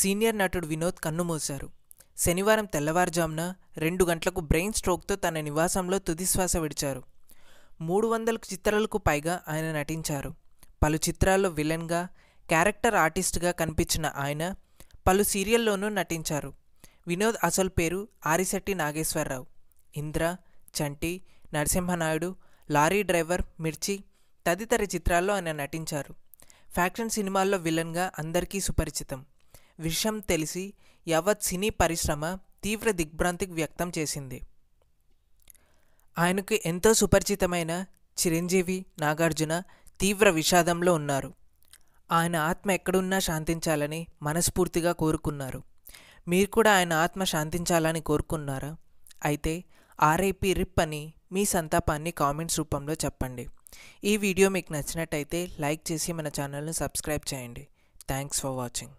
Senior నటుడు వినోద్ కన్నుమూశారు. శనివారం తెల్లవారుజామున రెండు గంటలకు బ్రెయిన్ స్ట్రోక్తో తన నివాసంలో తుదిశ్వాస విడిచారు. మూడు వందల చిత్రాలకు పైగా ఆయన నటించారు. పలు చిత్రాల్లో విలన్గా క్యారెక్టర్ ఆర్టిస్ట్గా కనిపించిన ఆయన పలు సీరియల్లోనూ నటించారు. వినోద్ అసలు పేరు ఆరిశెట్టి నాగేశ్వరరావు. ఇంద్ర చంటి నరసింహనాయుడు లారీ డ్రైవర్ మిర్చి తదితర చిత్రాల్లో ఆయన నటించారు. ఫ్యాక్షన్ సినిమాల్లో విలన్గా అందరికీ సుపరిచితం. విషయం తెలిసి యావత్ సినీ పరిశ్రమ తీవ్ర దిగ్భ్రాంతికి వ్యక్తం చేసింది. ఆయనకు ఎంతో సుపరిచితమైన చిరంజీవి నాగార్జున తీవ్ర విషాదంలో ఉన్నారు. ఆయన ఆత్మ ఎక్కడున్నా శాంతించాలని మనస్ఫూర్తిగా కోరుకున్నారు. మీరు కూడా ఆయన ఆత్మ శాంతించాలని కోరుకున్నారా? అయితే ఆర్ఐపి రిప్ అని మీ సంతాపాన్ని కామెంట్స్ రూపంలో చెప్పండి. ఈ వీడియో మీకు నచ్చినట్టయితే లైక్ చేసి మన ఛానల్ను సబ్స్క్రైబ్ చేయండి. Thanks for watching.